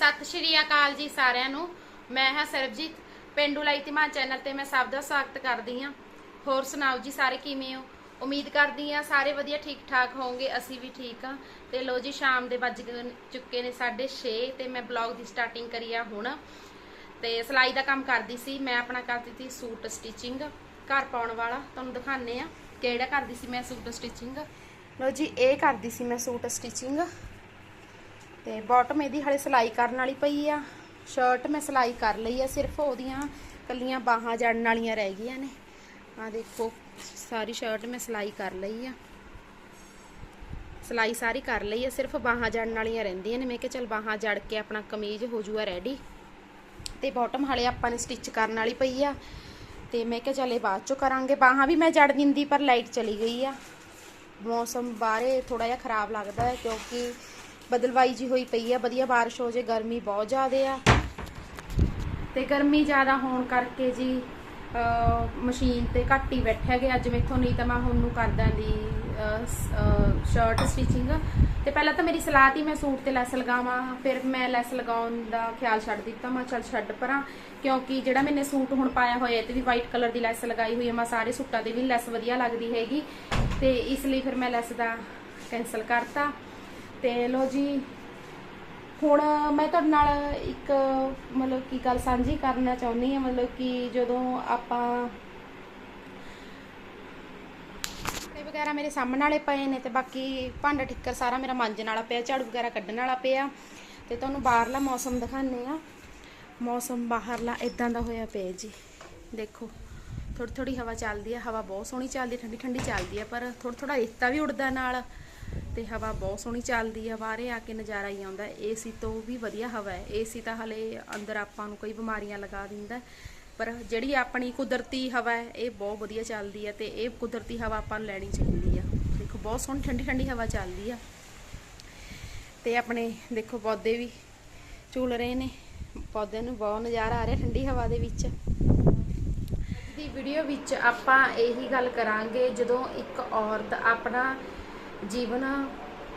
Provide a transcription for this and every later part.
ਸਤਿ ਸ੍ਰੀ ਅਕਾਲ ਜੀ ਸਾਰਿਆਂ ਨੂੰ। ਮੈਂ ਹਾਂ ਸਰਬਜੀਤ। ਪਿੰਡੂ ਲਾਈਤੀਮਾਨ ਚੈਨਲ ਤੇ ਮੈਂ ਸਭ ਦਾ ਸਵਾਗਤ ਕਰਦੀ ਹਾਂ। ਹੋਰ ਸੁਣਾਓ ਜੀ ਸਾਰੇ ਕਿਵੇਂ ਹੋ? ਉਮੀਦ ਕਰਦੀ ਹਾਂ ਸਾਰੇ ਵਧੀਆ ਠੀਕ ਠਾਕ ਹੋਵੋਗੇ, ਅਸੀਂ ਵੀ ਠੀਕ ਹਾਂ। ਤੇ ਲੋ ਜੀ, ਸ਼ਾਮ ਦੇ ਵੱਜ ਚੁੱਕੇ ਨੇ 6:30 ਤੇ ਮੈਂ ਬਲੌਗ ਦੀ ਸਟਾਰਟਿੰਗ ਕਰੀ ਆ ਹੁਣ। ਤੇ ਸਿਲਾਈ ਦਾ ਕੰਮ ਕਰਦੀ ਸੀ। ਮੈਂ ਆਪਣਾ ਕਰਦੀ ਸੀ ਸੂਟ ਸਟਿਚਿੰਗ ਘਰ ਪਾਉਣ ਵਾਲਾ, ਤੁਹਾਨੂੰ ਦਿਖਾਣੇ ਆ ਕਿਹੜਾ ਕਰਦੀ ਸੀ ਮੈਂ ਸੂਟ ਸਟਿਚਿੰਗ ਲੋ ਜੀ, ਇਹ ਕਰਦੀ ਸੀ ਮੈਂ ਸੂਟ ਸਟਿਚਿੰਗ ਤੇ ਬਾਟਮ ਇਹਦੀ ਹਲੇ ਸਿਲਾਈ ਕਰਨ ਵਾਲੀ ਪਈ ਆ। ਸ਼ਰਟ ਮੈਂ ਸਿਲਾਈ ਕਰ ਲਈ ਆ, ਸਿਰਫ ਉਹਦੀਆਂ ਕੱਲੀਆਂ ਬਾਹਾਂ ਜੜਨ ਵਾਲੀਆਂ ਰਹਿ ਗਈਆਂ ਨੇ। ਆ ਦੇਖੋ, ਸਾਰੀ ਸ਼ਰਟ ਮੈਂ ਸਿਲਾਈ ਕਰ ਲਈ ਆ। ਸਿਲਾਈ ਸਾਰੀ ਕਰ ਲਈ ਆ, ਸਿਰਫ ਬਾਹਾਂ ਜੜਨ ਵਾਲੀਆਂ ਰਹਿੰਦੀਆਂ ਨੇ। ਮੈਂ ਕਿਹਾ ਚਲ ਬਾਹਾਂ ਜੜ ਕੇ ਆਪਣਾ ਕਮੀਜ਼ ਹੋ ਜੂਗਾ ਰੈਡੀ ਤੇ ਬਾਟਮ ਹਲੇ ਆਪਾਂ ਨੇ ਸਟਿਚ ਕਰਨ ਵਾਲੀ ਪਈ ਆ। ਤੇ ਮੈਂ ਕਿਹਾ ਚੱਲ ਇਹ ਬਾਅਦ ਚੋਂ ਕਰਾਂਗੇ। ਬਾਹਾਂ ਵੀ ਮੈਂ ਜੜ ਦਿੰਦੀ, ਪਰ ਲਾਈਟ ਚਲੀ ਗਈ ਆ। ਮੌਸਮ ਬਾਹਰੇ ਥੋੜਾ ਜਿਹਾ ਖਰਾਬ ਲੱਗਦਾ ਹੈ, ਕਿਉਂਕਿ ਬਦਲਵਾਈ ਜੀ ਹੋਈ ਪਈ ਆ, ਵਧੀਆ ਬਾਰਿਸ਼ ਹੋ ਜੇ, ਗਰਮੀ ਬਹੁਤ ਜ਼ਿਆਦੇ ਆ। ਤੇ ਗਰਮੀ ਜ਼ਿਆਦਾ ਹੋਣ ਕਰਕੇ ਜੀ ਮਸ਼ੀਨ ਤੇ ਘੱਟ ਹੀ ਬੈਠਿਆ ਗਿਆ। ਅੱਜ ਮੈਥੋਂ ਨਹੀਂ ਤਾਂ ਮੈਂ ਹੁਣ ਨੂੰ ਕਰ ਦਾਂਦੀ ਸ਼ਰਟ ਸਟਿਚਿੰਗ ਤੇ ਪਹਿਲਾਂ ਤਾਂ ਮੇਰੀ ਸਲਾਹ ਤੀ, ਮੈਂ ਸੂਟ ਤੇ ਲੈਸ ਲਗਾਵਾਂ। ਫਿਰ ਮੈਂ ਲੈਸ ਲਗਾਉਣ ਦਾ ਖਿਆਲ ਛੱਡ ਦਿੱਤਾ। ਮੈਂ ਚੱਲ ਛੱਡ ਪਰਾਂ, ਕਿਉਂਕਿ ਜਿਹੜਾ ਮੈਨੇ ਸੂਟ ਹੁਣ ਪਾਇਆ ਹੋਇਆ, ਇਹ ਤੇ ਵੀ ਵਾਈਟ ਕਲਰ ਦੀ ਲੈਸ ਲਗਾਈ ਹੋਈ ਹੈ। ਮੈਂ ਸਾਰੇ ਸੂਟਾਂ ਤੇ ਵੀ ਲੈਸ ਵਧੀਆ ਲੱਗਦੀ ਹੈਗੀ। ਤੇ ਇਸ ਲਈ ਫਿਰ ਮੈਂ ਲੈਸ ਦਾ ਕੈਨਸਲ ਕਰਤਾ। ਤੇ ਲੋ ਜੀ, ਹੁਣ ਮੈਂ ਤੁਹਾਡੇ ਨਾਲ ਇੱਕ, ਮਤਲਬ ਕੀ ਗੱਲ ਸਾਂਝੀ ਕਰਨਾ ਚਾਹੁੰਦੀ ਹਾਂ, ਮਤਲਬ ਕਿ ਜਦੋਂ ਆਪਾਂ ਤੇ ਵਗੈਰਾ ਮੇਰੇ ਸਾਹਮਣੇ ਵਾਲੇ ਪਏ ਨੇ ਤੇ ਬਾਕੀ ਭਾਂਡਾ ਠਿੱਕਰ ਸਾਰਾ ਮੇਰਾ ਮਾਂਜਣ ਵਾਲਾ ਪਿਆ, ਝਾੜੂ ਵਗੈਰਾ ਕੱਢਣ ਵਾਲਾ ਪਿਆ। ਤੇ ਤੁਹਾਨੂੰ ਬਾਹਰਲਾ ਮੌਸਮ ਦਿਖਾਉਂਦੇ ਆ ਮੌਸਮ ਬਾਹਰਲਾ ਇਦਾਂ ਦਾ ਹੋਇਆ ਪਿਆ ਜੀ। ਦੇਖੋ ਥੋੜੀ ਥੋੜੀ ਹਵਾ ਚੱਲਦੀ ਆ, ਹਵਾ ਬਹੁਤ ਸੋਹਣੀ ਚੱਲਦੀ ਠੰਡੀ ਠੰਡੀ ਚੱਲਦੀ ਆ, ਪਰ ਥੋੜਾ ਥੋੜਾ ਰੇਤਾ ਵੀ ਉੱਡਦਾ ਨਾਲ। ਤੇ ਹਵਾ ਬਹੁਤ ਸੋਹਣੀ ਚੱਲਦੀ ਆ ਬਾਹਰੇ ਆ ਕੇ ਨਜ਼ਾਰਾ ਹੀ ਆਉਂਦਾ ਏਸੀ ਤੋਂ ਵੀ ਵਧੀਆ ਹਵਾ ਹੈ। ਏਸੀ ਤਾਂ ਹਲੇ ਅੰਦਰ ਆਪਾਂ ਨੂੰ ਕਈ ਬਿਮਾਰੀਆਂ ਲਗਾ ਦਿੰਦਾ ਪਰ ਜਿਹੜੀ ਆਪਣੀ ਕੁਦਰਤੀ ਹਵਾ ਹੈ, ਇਹ ਬਹੁਤ ਵਧੀਆ ਚੱਲਦੀ ਹੈ ਤੇ ਇਹ ਕੁਦਰਤੀ ਹਵਾ ਆਪਾਂ ਨੂੰ ਲੈਣੀ ਚਾਹੀਦੀ ਆ ਦੇਖੋ, ਬਹੁਤ ਸੋਹਣੀ ਠੰਡੀ ਠੰਡੀ ਹਵਾ ਚੱਲਦੀ ਆ। ਤੇ ਆਪਣੇ ਦੇਖੋ, ਪੌਦੇ ਵੀ ਝੂਲ ਰਹੇ ਨੇ। ਪੌਦਿਆਂ ਨੂੰ ਬਹੁਤ ਨਜ਼ਾਰਾ ਆ ਰਿਹਾ ਠੰਡੀ ਹਵਾ ਦੇ ਵਿੱਚ। ਦੀ ਵੀਡੀਓ ਵਿੱਚ ਆਪਾਂ ਇਹੀ ਗੱਲ ਕਰਾਂਗੇ, ਜਦੋਂ ਇੱਕ ਔਰਤ ਆਪਣਾ ਜੀਵਨ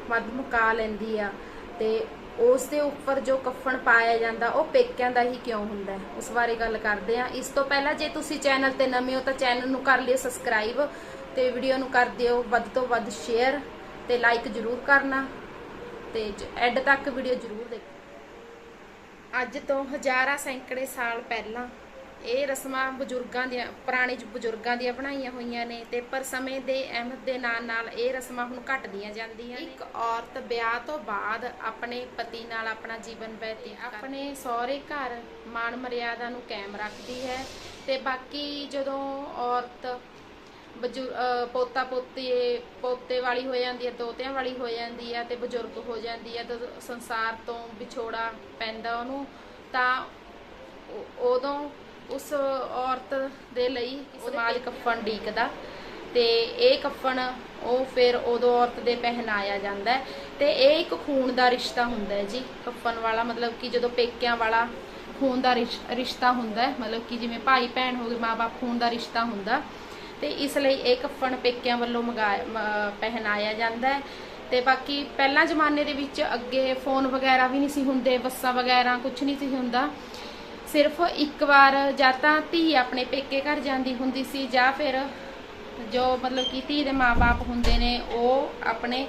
ਮੱਧ ਮੁਕਾ ਲੈਂਦੀ ਆ ਤੇ ਉਸ ਦੇ ਉੱਪਰ ਜੋ ਕਫਨ ਪਾਇਆ ਜਾਂਦਾ, ਉਹ ਪੇਕਿਆਂ ਦਾ ਹੀ ਕਿਉਂ ਹੁੰਦਾ ਉਸ ਬਾਰੇ ਗੱਲ ਕਰਦੇ ਆ ਇਸ ਤੋਂ ਪਹਿਲਾਂ ਜੇ ਤੁਸੀਂ ਚੈਨਲ ਤੇ ਨਵੇਂ ਹੋ ਤਾਂ ਚੈਨਲ ਨੂੰ ਕਰ ਲਿਓ ਸਬਸਕ੍ਰਾਈਬ ਤੇ ਵੀਡੀਓ ਨੂੰ ਕਰ ਦਿਓ। ਵੱਧ ਤੋਂ ਵੱਧ ਸ਼ੇਅਰ ਤੇ ਲਾਈਕ ਜ਼ਰੂਰ ਕਰਨਾ ਤੇ ਐਡ ਤੱਕ ਵੀਡੀਓ ਜ਼ਰੂਰ ਦੇਖੋ। ਅੱਜ ਤੋਂ ਹਜ਼ਾਰਾਂ ਸੈਂਕੜੇ ਸਾਲ ਪਹਿਲਾਂ ਇਹ ਰਸਮਾਂ ਬਜ਼ੁਰਗਾਂ ਦੀਆਂ ਪੁਰਾਣੇ ਬਜ਼ੁਰਗਾਂ ਦੀਆਂ ਬਣਾਈਆਂ ਹੋਈਆਂ ਨੇ ਤੇ ਪਰ ਸਮੇਂ ਦੇ ਅਹਿਮਦ ਦੇ ਨਾਲ ਨਾਲ ਇਹ ਰਸਮਾਂ ਹੁਣ ਘਟਦੀਆਂ ਜਾਂਦੀਆਂ ਨੇ। ਇੱਕ ਔਰਤ ਵਿਆਹ ਤੋਂ ਬਾਅਦ ਆਪਣੇ ਪਤੀ ਨਾਲ ਆਪਣਾ ਜੀਵਨ ਬਤੀਤ ਆਪਣੇ ਸਹੁਰੇ ਘਰ ਮਾਣ ਮਰਿਆਦਾ ਨੂੰ ਕਾਇਮ ਰੱਖਦੀ ਹੈ ਤੇ ਬਾਕੀ ਜਦੋਂ ਔਰਤ ਪੋਤਾ ਪੋਤੀ ਪੋਤੇ ਵਾਲੀ ਹੋ ਜਾਂਦੀ ਹੈ ਦੋਤਿਆਂ ਵਾਲੀ ਹੋ ਜਾਂਦੀ ਹੈ ਤੇ ਬਜ਼ੁਰਗ ਹੋ ਜਾਂਦੀ ਹੈ ਤਾਂ ਸੰਸਾਰ ਤੋਂ ਵਿਛੋੜਾ ਪੈਂਦਾ ਉਹਨੂੰ ਤਾਂ ਉਦੋਂ ਉਸ ਔਰਤ ਦੇ ਲਈ ਸਮਾਜ ਕਫਨ ਡੀਕਦਾ ਤੇ ਇਹ ਕਫਨ ਉਹ ਫਿਰ ਉਦੋਂ ਔਰਤ ਦੇ ਪਹਿਨਾਇਆ ਜਾਂਦਾ ਹੈ। ਤੇ ਇਹ ਇੱਕ ਖੂਨ ਦਾ ਰਿਸ਼ਤਾ ਹੁੰਦਾ ਹੈ ਜੀ, ਕਫਨ ਵਾਲਾ, ਮਤਲਬ ਕਿ ਜਦੋਂ ਪੇਕਿਆਂ ਵਾਲਾ ਖੂਨ ਦਾ ਰਿਸ਼- ਰਿਸ਼ਤਾ ਹੁੰਦਾ ਮਤਲਬ ਕਿ ਜਿਵੇਂ ਭਾਈ ਭੈਣ ਹੋ ਗਏ ਮਾਪੇ ਖੂਨ ਦਾ ਰਿਸ਼ਤਾ ਹੁੰਦਾ। ਤੇ ਇਸ ਲਈ ਇਹ ਕਫਨ ਪੇਕਿਆਂ ਵੱਲੋਂ ਮੰਗਾਇਆ ਪਹਿਨਾਇਆ ਜਾਂਦਾ ਹੈ। ਤੇ ਬਾਕੀ ਪਹਿਲਾਂ ਜ਼ਮਾਨੇ ਦੇ ਵਿੱਚ ਅੱਗੇ ਫੋਨ ਵਗੈਰਾ ਵੀ ਨਹੀਂ ਸੀ ਹੁੰਦੇ, ਬੱਸਾਂ ਵਗੈਰਾ ਕੁਝ ਨਹੀਂ ਸੀ ਹੁੰਦਾ। ਸਿਰਫ ਇੱਕ ਵਾਰ ਜਾਂ ਤਾਂ ਧੀ ਆਪਣੇ ਪੇਕੇ ਘਰ ਜਾਂਦੀ ਹੁੰਦੀ ਸੀ ਜਾਂ ਫਿਰ ਜੋ ਮਤਲਬ ਕਿ ਧੀ ਦੇ ਮਾਪੇ ਹੁੰਦੇ ਨੇ ਉਹ ਆਪਣੇ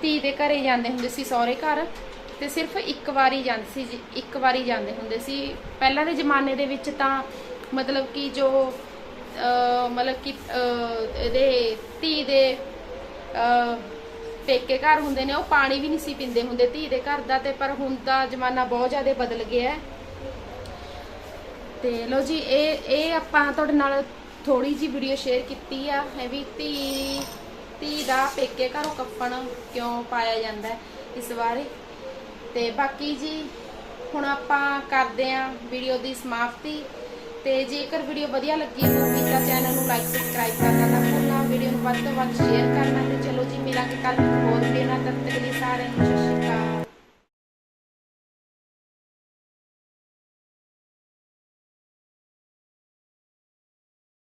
ਧੀ ਦੇ ਘਰੇ ਜਾਂਦੇ ਹੁੰਦੇ ਸੀ ਸਹੁਰੇ ਘਰ ਤੇ ਸਿਰਫ ਇੱਕ ਵਾਰੀ ਜਾਂਦੇ ਸੀ ਜੀ, ਇੱਕ ਵਾਰੀ ਜਾਂਦੇ ਹੁੰਦੇ ਸੀ। ਪਹਿਲਾਂ ਦੇ ਜ਼ਮਾਨੇ ਦੇ ਵਿੱਚ ਤਾਂ ਮਤਲਬ ਕਿ ਜੋ ਮਤਲਬ ਕਿ ਇਹਦੇ ਧੀ ਦੇ ਪੇਕੇ ਘਰ ਹੁੰਦੇ ਨੇ ਉਹ ਪਾਣੀ ਵੀ ਨਹੀਂ ਸੀ ਪੀਂਦੇ ਹੁੰਦੇ ਧੀ ਦੇ ਘਰ ਦਾ ਤੇ ਪਰ ਹੁਣ ਦਾ ਜ਼ਮਾਨਾ ਬਹੁਤ ਜ਼ਿਆਦਾ ਬਦਲ ਗਿਆ ਹੈ। ਤੇ ਲੋ ਜੀ, ਇਹ ਇਹ ਆਪਾਂ ਤੁਹਾਡੇ ਨਾਲ ਥੋੜੀ ਜੀ ਵੀਡੀਓ ਸ਼ੇਅਰ ਕੀਤੀ ਆ। ਇਹ ਵੀ ਧੀ ਧੀ ਦਾ ਪੇਕੇ ਘਰੋਂ ਕੱਪਣ ਕਿਉਂ ਪਾਇਆ ਜਾਂਦਾ ਇਸ ਬਾਰੇ ਤੇ ਬਾਕੀ ਜੀ, ਹੁਣ ਆਪਾਂ ਕਰਦੇ ਆ ਵੀਡੀਓ ਦੀ ਸਮਾਪਤੀ। ਤੇ ਜੇਕਰ ਵੀਡੀਓ ਵਧੀਆ ਲੱਗੀ ਹੋਵੇ ਤਾਂ ਚੈਨਲ ਨੂੰ ਲਾਈਕ ਸਬਸਕ੍ਰਾਈਬ ਕਰਨਾ ਨਾ ਭੁੱਲਣਾ। ਵੀਡੀਓ ਨੂੰ ਵੱਧ ਤੋਂ ਵੱਧ ਸ਼ੇਅਰ ਕਰਨਾ ਤੇ ਚਲੋ ਜੀ, ਮਿਲਾਂਗੇ ਕੱਲ ਇੱਕ ਹੋਰ ਵੀਡੀਓ ਨਾਲ, ਤਦ ਤੱਕ ਲਈ ਸਾਰਿਆਂ ਨੂੰ